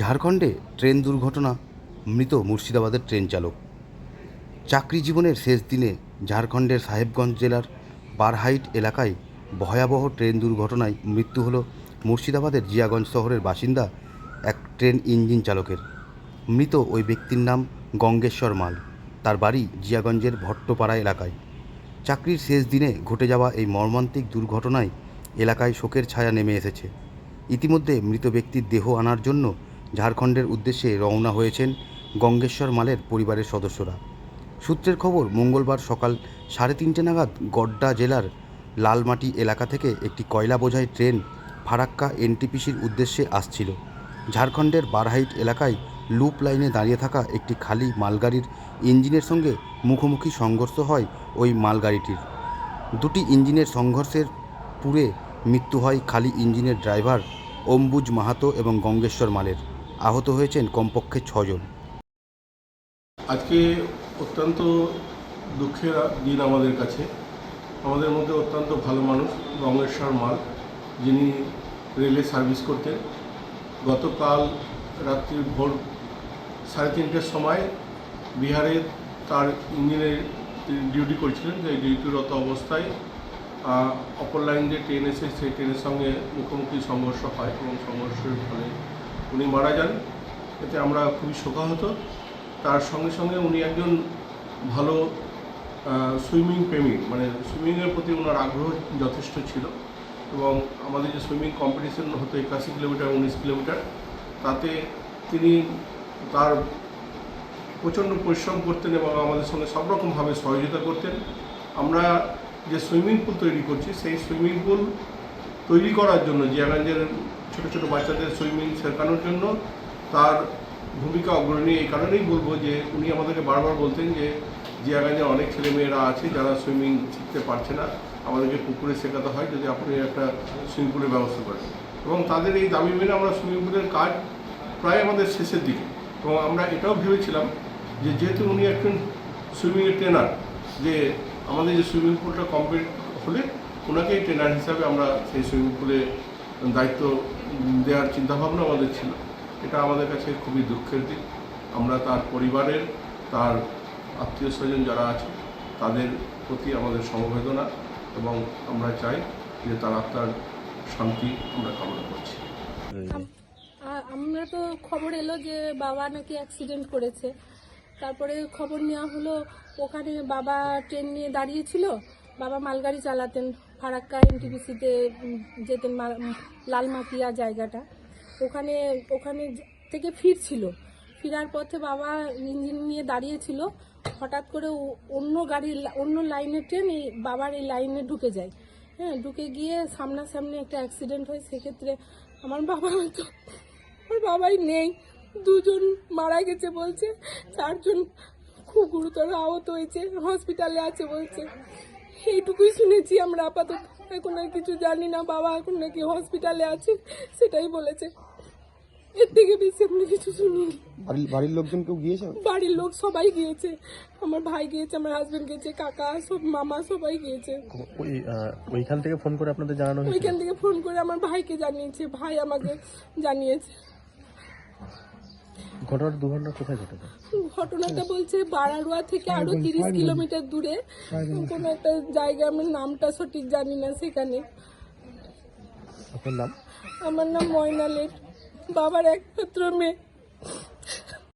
ঝাড়খণ্ডে ট্রেন দুর্ঘটনা, মৃত মুর্শিদাবাদের ট্রেন চালক। চাকরি জীবনের শেষ দিনে ঝাড়খণ্ডের সাহেবগঞ্জ জেলার বারহাইট এলাকায় ভয়াবহ ট্রেন দুর্ঘটনায় মৃত্যু হল মুর্শিদাবাদের জিয়াগঞ্জ শহরের বাসিন্দা এক ট্রেন ইঞ্জিন চালকের। মৃত ওই ব্যক্তির নাম গঙ্গেশ্বর মাল। তার বাড়ি জিয়াগঞ্জের ভট্টপাড়া এলাকায়। চাকরির শেষ দিনে ঘটে যাওয়া এই মর্মান্তিক দুর্ঘটনায় এলাকায় শোকের ছায়া নেমে এসেছে। ইতিমধ্যে মৃত ব্যক্তির দেহ আনার জন্য ঝাড়খণ্ডের উদ্দেশ্যে রওনা হয়েছেন গঙ্গেশ্বর মালের পরিবারের সদস্যরা। সূত্রের খবর, মঙ্গলবার সকাল সাড়ে তিনটে নাগাদ গড্ডা জেলার লালমাটি এলাকা থেকে একটি কয়লা বোঝাই ট্রেন ফারাক্কা এনটিপিসির উদ্দেশ্যে আসছিল। ঝাড়খণ্ডের বারহাইট এলাকায় লুপ লাইনে দাঁড়িয়ে থাকা একটি খালি মালগাড়ির ইঞ্জিনের সঙ্গে মুখোমুখি সংঘর্ষ হয় ওই মালগাড়িটির। দুটি ইঞ্জিনের সংঘর্ষের পুরে মৃত্যু হয় খালি ইঞ্জিনের ড্রাইভার অম্বুজ মাহাতো এবং গঙ্গেশ্বর মালের। আহত হয়েছেন কমপক্ষে ছজন। আজকে অত্যন্ত দুঃখের দিন আমাদের কাছে। আমাদের মধ্যে অত্যন্ত ভালো মানুষ গঙ্গেশ্বর মাল, যিনি রেলে সার্ভিস করতেন। গতকাল রাত্রি ভোর সাড়ে তিনটের সময় বিহারে তার ইঞ্জিনের ডিউটি করছিলেন, যে ডিউটিরত অবস্থায় অপর লাইন যে ট্রেন এসে সেই ট্রেনের সঙ্গে মুখোমুখি সংঘর্ষ হয় এবং সংঘর্ষের ফলে উনি মারা যান। এতে আমরা খুবই শোকাহত। তার সঙ্গে সঙ্গে উনি একজন ভালো সুইমিং প্রেমিক। মানে সুইমিংয়ের প্রতি ওনার আগ্রহ যথেষ্ট ছিল এবং আমাদের যে সুইমিং কম্পিটিশন হতো একাশি কিলোমিটার, উনিশ কিলোমিটার, তাতে তিনি তার প্রচণ্ড পরিশ্রম করতেন এবং আমাদের সঙ্গে সব রকমভাবে সহযোগিতা করতেন। আমরা যে সুইমিং পুল তৈরি করছি, সেই সুইমিং পুল তৈরি করার জন্য জিয়াগঞ্জের ছোটো ছোটো বাচ্চাদের সুইমিং শেখানোর জন্য তার ভূমিকা অগ্রণী। এই কারণেই বলব যে উনি আমাদেরকে বারবার বলতেন যে জিয়াগঞ্জে অনেক ছেলেমেয়েরা আছে যারা সুইমিং শিখতে পারছে না, আমাদেরকে পুকুরে শেখাতে হয় যদি আপনি একটা সুইমিং পুলের ব্যবস্থা করেন। এবং তাদের এই দাবি মেনে আমরা সুইমিং পুলের কাজ প্রায় আমাদের শেষের দিকে। এবং আমরা এটাও ভেবেছিলাম যে যেহেতু উনি একজন সুইমিংয়ের ট্রেনার, যে আমাদের যে সুইমিং পুলটা কমপ্লিট হলে ওনাকেই ট্রেনার হিসাবে আমরা সেই সুইমিং পুলে দায়িত্ব দেওয়ার চিন্তাভাবনা আমাদের ছিল। এটা আমাদের কাছে খুবই দুঃখের দিক। আমরা তার পরিবারের, তার আত্মীয় স্বজন যারা আছে, তাদের প্রতি আমাদের সমবেদনা এবং আমরা চাই যে তার আত্মার শান্তি আমরা কামনা করছি। আমরা তো খবর এলো যে বাবা নাকি অ্যাক্সিডেন্ট করেছে। তারপরে খবর নেওয়া হলো, ওখানে বাবা ট্রেন নিয়ে দাঁড়িয়েছিল বাবা মালগাড়ি চালাতেন। ফারাক্কা এনটিপিসিতে যেতেন লালমাটিয়া জায়গাটা। ওখানে ওখানে থেকে ফিরছিল। ফেরার পথে বাবা ইঞ্জিন নিয়ে দাঁড়িয়েছিল। হঠাৎ করে অন্য গাড়ির অন্য লাইনের ট্রেন এই বাবার এই লাইনে ঢুকে যায়। হ্যাঁ ঢুকে গিয়ে সামনাসামনি একটা অ্যাক্সিডেন্ট হয়। সেক্ষেত্রে আমার বাবা হয়তো আমার বাবাই নেই। দুজন মারা গেছে বলছে। চারজন খুব গুরুতর আহত হয়েছে। হসপিটালে আছে বলছে। এইটুকুই শুনেছি আমরা আপাতত। এখন আর কিছু জানি না বাবা এখন নাকি হসপিটালে আছে সেটাই বলেছে। এর থেকে বেশি আমরা কিছু শুনিনি। বাড়ির বাড়ির লোকজন কেউ গিয়েছে? বাড়ির লোক সবাই গিয়েছে। আমার ভাই গিয়েছে আমার হাজবেন্ড গিয়েছে কাকা সব মামা সবাই গিয়েছে। ওই ওইখান থেকে ফোন করে আপনাদের জানানো হয়েছে? ওইখান থেকে ফোন করে আমার ভাইকে জানিয়েছে ভাই আমাকে জানিয়েছে। ঘটনার দুর্ঘটনা কোথায় ঘটেছে? ঘটনাটা বলছে বারারুয়া থেকে আরও তিরিশ কিলোমিটার দূরে। কোনো একটা জায়গা আমি নামটা সঠিক জানি না সেখানে। আপনার নাম? আমার নাম ময়নালের। বাবার একমাত্র মেয়ে।